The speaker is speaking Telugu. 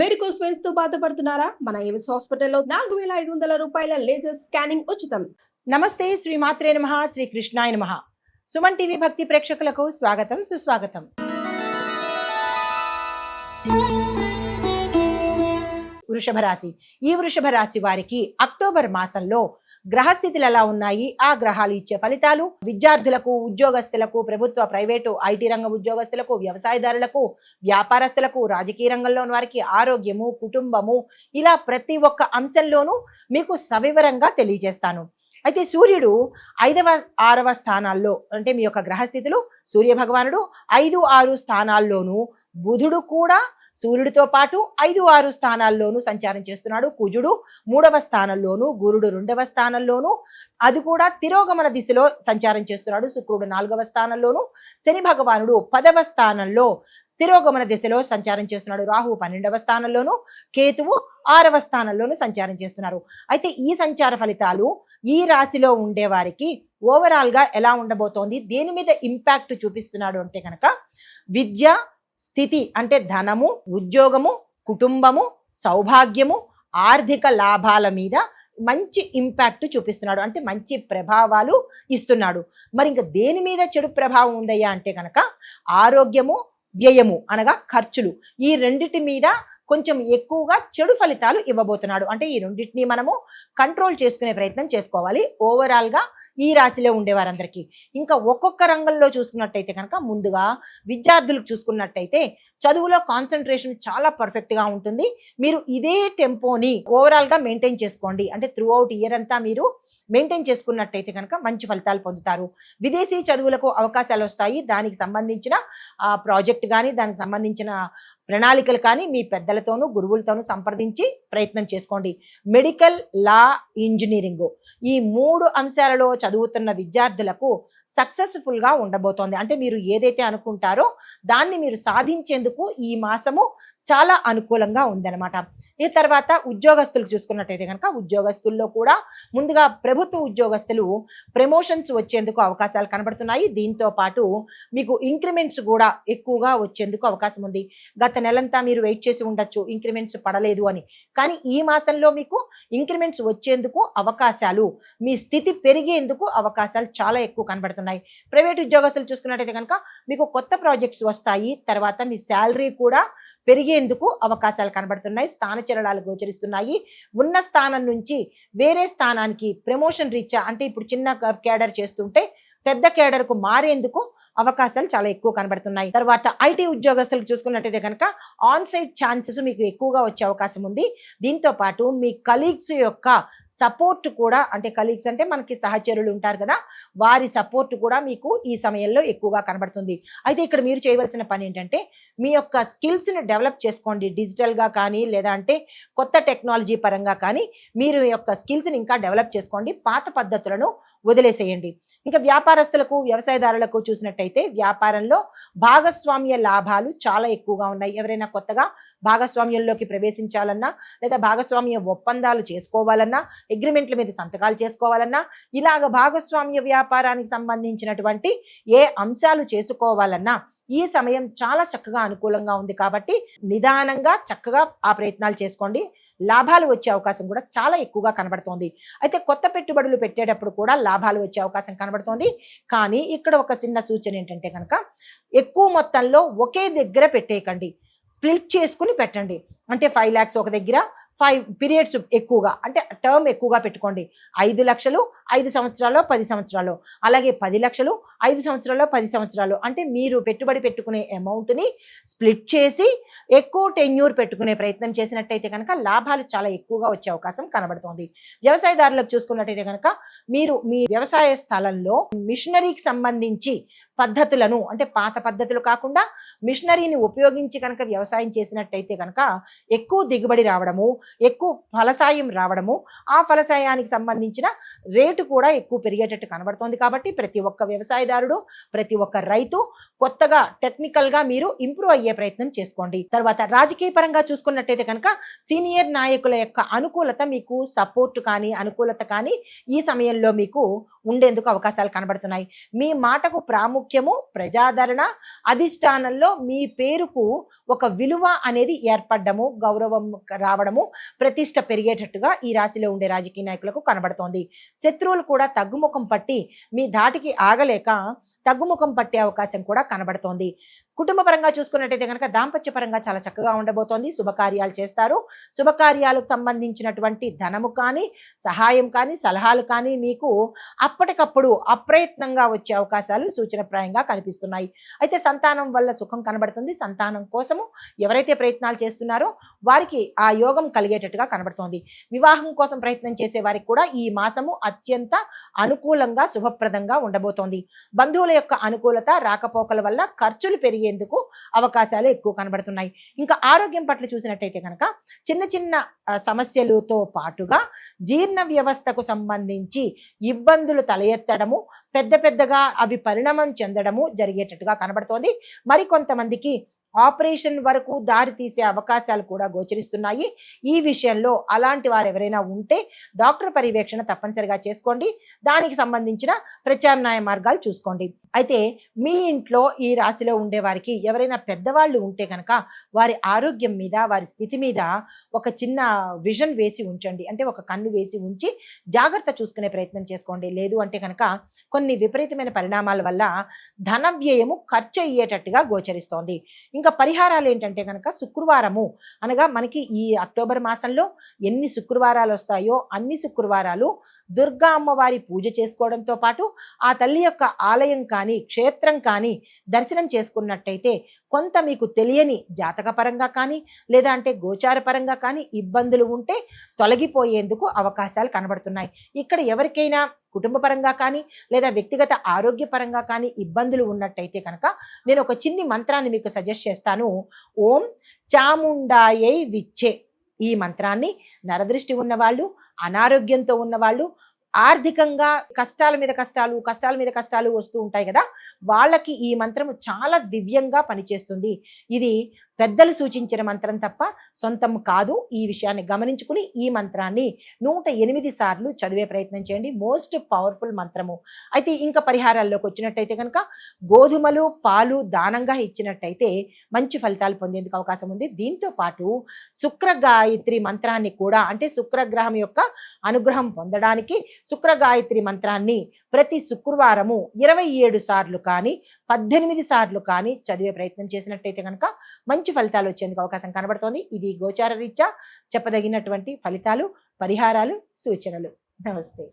వెరికోస్ వెయిన్స్తో బాధపడుతున్నారా? మన ఏవిస్ హాస్పిటల్లో నాలుగు వేల ఐదు వందల రూపాయల లేజర్ స్కానింగ్ ఉచితం. నమస్తే శ్రీ మాత్రే నమ శ్రీ కృష్ణాయ నమ. సుమన్ టీవీ భక్తి ప్రేక్షకులకు స్వాగతం సుస్వాగతం. వృషభ రాశి ఈ వృషభ రాశి వారికి అక్టోబర్ మాసంలో గ్రహస్థితులు ఎలా ఉన్నాయి. ఆ గ్రహాలు ఇచ్చే ఫలితాలు విద్యార్థులకు ఉద్యోగస్తులకు ప్రభుత్వ ప్రైవేటు ఐటీ రంగ ఉద్యోగస్తులకు వ్యవసాయదారులకు వ్యాపారస్తులకు రాజకీయ రంగంలో వారికి ఆరోగ్యము కుటుంబము ఇలా ప్రతి ఒక్క అంశంలోనూ మీకు సవివరంగా తెలియజేస్తాను. అయితే సూర్యుడు ఐదవ ఆరవ స్థానాల్లో అంటే మీ యొక్క గ్రహస్థితులు సూర్య భగవానుడు ఐదు ఆరు స్థానాల్లోనూ బుధుడు కూడా సూర్యుడితో పాటు ఐదు ఆరు స్థానాల్లోనూ సంచారం చేస్తున్నాడు కుజుడు. మూడవ స్థానంలోను గురుడు రెండవ స్థానంలోను. అది కూడా తిరోగమన దిశలో సంచారం చేస్తున్నాడు శుక్రుడు నాలుగవ స్థానంలోను. శని భగవానుడు పదవ స్థానంలో తిరోగమన దిశలో సంచారం చేస్తున్నాడు. రాహు పన్నెండవ స్థానంలోను కేతువు ఆరవ స్థానంలోను సంచారం చేస్తున్నారు. అయితే ఈ సంచార ఫలితాలు ఈ రాశిలో ఉండే వారికి ఓవరాల్గా ఎలా ఉండబోతోంది? దేని మీద ఇంపాక్ట్ చూపిస్తున్నాడు అంటే కనుక విద్య స్థితి అంటే ధనము ఉద్యోగము కుటుంబము సౌభాగ్యము ఆర్థిక లాభాల మీద మంచి ఇంపాక్ట్ చూపిస్తున్నాడు. అంటే మంచి ప్రభావాలు ఇస్తున్నాడు. మరి ఇంకా దేని మీద చెడు ప్రభావం ఉందయ్యా అంటే కనుక ఆరోగ్యము వ్యయము అనగా ఖర్చులు. ఈ రెండిటి మీద కొంచెం ఎక్కువగా చెడు ఫలితాలు ఇవ్వబోతున్నాడు. అంటే ఈ రెండింటిని మనము కంట్రోల్ చేసుకునే ప్రయత్నం చేసుకోవాలి. ఓవరాల్గా ఈ రాశిలో ఉండేవారందరికీ. ఇంకా ఒక్కొక్క రంగంలో చూసుకున్నట్టయితే కనుక ముందుగా విద్యార్థులకు చూసుకున్నట్టయితే చదువులో కాన్సన్ట్రేషన్ చాలా పర్ఫెక్ట్గా ఉంటుంది. మీరు ఇదే టెంపోని ఓవరాల్గా మెయింటైన్ చేసుకోండి. అంటే త్రూ అవుట్ ఇయర్ అంతా మీరు మెయింటైన్ చేసుకున్నట్టయితే కనుక మంచి ఫలితాలు పొందుతారు. విదేశీ చదువులకు అవకాశాలు వస్తాయి. దానికి సంబంధించిన ప్రాజెక్ట్ కానీ దానికి సంబంధించిన ప్రణాళికలు కానీ మీ పెద్దలతోనూ గురువులతోనూ సంప్రదించి ప్రయత్నం చేసుకోండి. మెడికల్ లా ఇంజనీరింగ్ ఈ మూడు అంశాలలో చదువుతున్న విద్యార్థులకు సక్సెస్ఫుల్గా ఉండబోతోంది. అంటే మీరు ఏదైతే అనుకుంటారో దాన్ని మీరు సాధించేందుకు ఈ మాసము చాలా అనుకూలంగా ఉందన్నమాట. ఈ తర్వాత ఉద్యోగస్తులు చూసుకున్నట్టయితే కనుక ఉద్యోగస్తుల్లో కూడా ముందుగా ప్రభుత్వ ఉద్యోగస్తులు ప్రమోషన్స్ వచ్చేందుకు అవకాశాలు కనబడుతున్నాయి. దీంతో పాటు మీకు ఇంక్రిమెంట్స్ కూడా ఎక్కువగా వచ్చేందుకు అవకాశం ఉంది. గత నెలంతా మీరు వెయిట్ చేసి ఉండొచ్చు ఇంక్రిమెంట్స్ పడలేదు అని. కానీ ఈ మాసంలో మీకు ఇంక్రిమెంట్స్ వచ్చేందుకు అవకాశాలు మీ స్థితి పెరిగేందుకు అవకాశాలు చాలా ఎక్కువ కనబడుతున్నాయి. ప్రైవేట్ ఉద్యోగస్తులు చూసుకున్నట్టయితే కనుక మీకు కొత్త ప్రాజెక్ట్స్ వస్తాయి. తర్వాత మీ శాలరీ కూడా పెరిగేందుకు అవకాశాలు కనబడుతున్నాయి స్థానచలనాలు గోచరిస్తున్నాయి. ఉన్న స్థానం నుంచి వేరే స్థానానికి ప్రమోషన్ రీత్యా అంటే ఇప్పుడు చిన్న కేడర్ చేస్తుంటే పెద్ద కేడర్కు మారేందుకు అవకాశాలు చాలా ఎక్కువ కనబడుతున్నాయి. తర్వాత ఐటీ ఉద్యోగస్తులకు చూసుకున్నట్టయితే కనుక ఆన్ సైట్ ఛాన్సెస్ మీకు ఎక్కువగా వచ్చే అవకాశం ఉంది. దీంతో పాటు మీ కలీగ్స్ యొక్క సపోర్ట్ కూడా అంటే కలీగ్స్ అంటే మనకి సహచరులు ఉంటారు కదా వారి సపోర్ట్ కూడా మీకు ఈ సమయంలో ఎక్కువగా కనబడుతుంది. అయితే ఇక్కడ మీరు చేయవలసిన పని ఏంటంటే మీ యొక్క స్కిల్స్ని డెవలప్ చేసుకోండి. డిజిటల్గా కానీ లేదా అంటే కొత్త టెక్నాలజీ పరంగా కానీ మీరు యొక్క స్కిల్స్ని ఇంకా డెవలప్ చేసుకోండి. పాత పద్ధతులను వదిలేసేయండి. ఇంకా వ్యాపారస్తులకు వ్యవసాయదారులకు చూసినట్టయితే వ్యాపారంలో భాగస్వామ్య లాభాలు చాలా ఎక్కువగా ఉన్నాయి. ఎవరైనా కొత్తగా భాగస్వామ్యంలోకి ప్రవేశించాలన్నా లేదా భాగస్వామ్య ఒప్పందాలు చేసుకోవాలన్నా అగ్రిమెంట్ల మీద సంతకాలు చేసుకోవాలన్నా ఇలాగ భాగస్వామ్య వ్యాపారానికి సంబంధించినటువంటి ఏ అంశాలు చేసుకోవాలన్నా ఈ సమయం చాలా చక్కగా అనుకూలంగా ఉంది కాబట్టి నిదానంగా చక్కగా ఆ ప్రయత్నాలు చేసుకోండి. లాభాలు వచ్చే అవకాశం కూడా చాలా ఎక్కువగా కనబడుతోంది. అయితే కొత్త పెట్టుబడులు పెట్టేటప్పుడు కూడా లాభాలు వచ్చే అవకాశం కనబడుతోంది. కానీ ఇక్కడ ఒక చిన్న సూచన ఏంటంటే కనుక ఎక్కువ మొత్తంలో ఒకే దగ్గర పెట్టేయకండి. స్ప్లిట్ చేసుకుని పెట్టండి. అంటే ఫైవ్ ల్యాక్స్ ఒక దగ్గర ఫైవ్ పీరియడ్స్ ఎక్కువగా అంటే టర్మ్ ఎక్కువగా పెట్టుకోండి. ఐదు లక్షలు ఐదు సంవత్సరాలు పది సంవత్సరాలు. అలాగే పది లక్షలు ఐదు సంవత్సరాలు పది సంవత్సరాలు. అంటే మీరు పెట్టుబడి పెట్టుకునే అమౌంట్ని స్ప్లిట్ చేసి ఎక్కువ టెన్యూర్ పెట్టుకునే ప్రయత్నం చేసినట్టయితే కనుక లాభాలు చాలా ఎక్కువగా వచ్చే అవకాశం కనబడుతోంది. వ్యవసాయదారులకు చూసుకున్నట్టయితే కనుక మీరు మీ వ్యవసాయ స్థలంలో మిషనరీకి సంబంధించి పద్ధతులను అంటే పాత పద్ధతులు కాకుండా మిషనరీని ఉపయోగించి కనుక వ్యవసాయం చేసినట్టయితే కనుక ఎక్కువ దిగుబడి రావడము ఎక్కువ ఫలసాయం రావడము ఆ ఫలసాయానికి సంబంధించిన రేటు కూడా ఎక్కువ పెరిగేటట్టు కనబడుతోంది కాబట్టి ప్రతి ఒక్క వ్యవసాయదారుడు ప్రతి ఒక్క రైతు కొత్తగా టెక్నికల్గా మీరు ఇంప్రూవ్ అయ్యే ప్రయత్నం చేసుకోండి. తర్వాత రాజకీయ పరంగా చూసుకున్నట్టయితే కనుక సీనియర్ నాయకుల యొక్క అనుకూలత మీకు సపోర్ట్ కానీ అనుకూలత కానీ ఈ సమయంలో మీకు ఉండేందుకు అవకాశాలు కనబడుతున్నాయి. మీ మాటకు ప్రాముఖ్యము ప్రజాదరణ అధిష్టానంలో మీ పేరుకు ఒక విలువ అనేది ఏర్పడము గౌరవం రావడము ప్రతిష్ట పెరిగేటట్టుగా ఈ రాశిలో ఉండే రాజకీయ నాయకులకు కనబడుతోంది. శత్రువులు కూడా తగ్గుముఖం పట్టి మీ ధాటికి ఆగలేక తగ్గుముఖం పట్టే అవకాశం కూడా కనబడుతోంది. కుటుంబ పరంగా చూసుకున్నట్టయితే కనుక దాంపత్య పరంగా చాలా చక్కగా ఉండబోతోంది. శుభకార్యాలు చేస్తారు. శుభకార్యాలకు సంబంధించినటువంటి ధనము కానీ సహాయం కానీ సలహాలు కానీ మీకు అప్పటికప్పుడు అప్రయత్నంగా వచ్చే అవకాశాలు సూచనప్రాయంగా కనిపిస్తున్నాయి. అయితే సంతానం వల్ల సుఖం కనబడుతుంది. సంతానం కోసము ఎవరైతే ప్రయత్నాలు చేస్తున్నారో వారికి ఆ యోగం కలిగేటట్టుగా కనబడుతోంది. వివాహం కోసం ప్రయత్నం చేసే వారికి కూడా ఈ మాసము అత్యంత అనుకూలంగా శుభప్రదంగా ఉండబోతోంది. బంధువుల యొక్క అనుకూలత రాకపోకల వల్ల ఖర్చులు పెరిగి అయ్యేందుకు అవకాశాలు ఎక్కువ కనబడుతున్నాయి. ఇంకా ఆరోగ్యం పట్ల చూసినట్టయితే కనుక చిన్న చిన్న సమస్యలతో పాటుగా జీర్ణ వ్యవస్థకు సంబంధించి ఇబ్బందులు తలెత్తడము పెద్ద పెద్దగా అవి పరిణామం చెందడము జరిగేటట్టుగా కనబడుతోంది. మరికొంతమందికి ఆపరేషన్ వరకు దారి తీసే అవకాశాలు కూడా గోచరిస్తున్నాయి. ఈ విషయంలో అలాంటి వారు ఎవరైనా ఉంటే డాక్టర్ పర్యవేక్షణ తప్పనిసరిగా చేసుకోండి. దానికి సంబంధించిన ప్రత్యామ్నాయ మార్గాలు చూసుకోండి. అయితే మీ ఇంట్లో ఈ రాశిలో ఉండే వారికి ఎవరైనా పెద్దవాళ్ళు ఉంటే కనుక వారి ఆరోగ్యం మీద వారి స్థితి మీద ఒక చిన్న విజన్ వేసి ఉంచండి. అంటే ఒక కన్ను వేసి ఉంచి జాగ్రత్త చూసుకునే ప్రయత్నం చేసుకోండి. లేదు అంటే కనుక కొన్ని విపరీతమైన పరిణామాల వల్ల ధన వ్యయము ఖర్చు అయ్యేటట్టుగా గోచరిస్తోంది. ఇంకా పరిహారాలు ఏంటంటే కనుక శుక్రవారము. అనగా మనకి ఈ అక్టోబర్ మాసంలో ఎన్ని శుక్రవారాలు వస్తాయో అన్ని శుక్రవారాలు దుర్గా అమ్మవారి పూజ చేసుకోవడంతో పాటు ఆ తల్లి యొక్క ఆలయం కానీ క్షేత్రం కానీ దర్శనం చేసుకున్నట్టయితే కొంత మీకు తెలియని జాతకపరంగా కానీ లేదా అంటే గోచారపరంగా కానీ ఇబ్బందులు ఉంటే తొలగిపోయేందుకు అవకాశాలు కనబడుతున్నాయి. ఇక్కడ ఎవరికైనా కుటుంబపరంగా కానీ లేదా వ్యక్తిగత ఆరోగ్యపరంగా కానీ ఇబ్బందులు ఉన్నట్టయితే కనుక నేను ఒక చిన్ని మంత్రాన్ని మీకు సజెస్ట్ చేస్తాను. ఓం చాముండాయై విచ్చే ఈ మంత్రాన్ని నరదృష్టి ఉన్నవాళ్ళు అనారోగ్యంతో ఉన్నవాళ్ళు ఆర్థికంగా కష్టాల మీద కష్టాలు కష్టాల మీద కష్టాలు వస్తూ ఉంటాయి కదా వాళ్ళకి ఈ మంత్రం చాలా దివ్యంగా పనిచేస్తుంది. ఇది పెద్దలు సూచించిన మంత్రం తప్ప సొంతం కాదు. ఈ విషయాన్ని గమనించుకుని ఈ మంత్రాన్ని నూట ఎనిమిది సార్లు చదివే ప్రయత్నం చేయండి. మోస్ట్ పవర్ఫుల్ మంత్రము. అయితే ఇంకా పరిహారాల్లోకి వచ్చినట్టయితే కనుక గోధుమలు పాలు దానంగా ఇచ్చినట్టయితే మంచి ఫలితాలు పొందేందుకు అవకాశం ఉంది. దీంతో పాటు శుక్ర గాయత్రి మంత్రాన్ని కూడా అంటే శుక్రగ్రహం యొక్క అనుగ్రహం పొందడానికి శుక్ర గాయత్రి మంత్రాన్ని ప్రతి శుక్రవారము ఇరవై ఏడు సార్లు కానీ పద్దెనిమిది సార్లు కానీ చదివే ప్రయత్నం చేసినట్టయితే కనుక మంచి ఫలితాలు వచ్చేందుకు అవకాశం కనబడుతోంది. ఇది గోచార రీత్యా చెప్పదగినటువంటి ఫలితాలు పరిహారాలు సూచనలు. నమస్తే.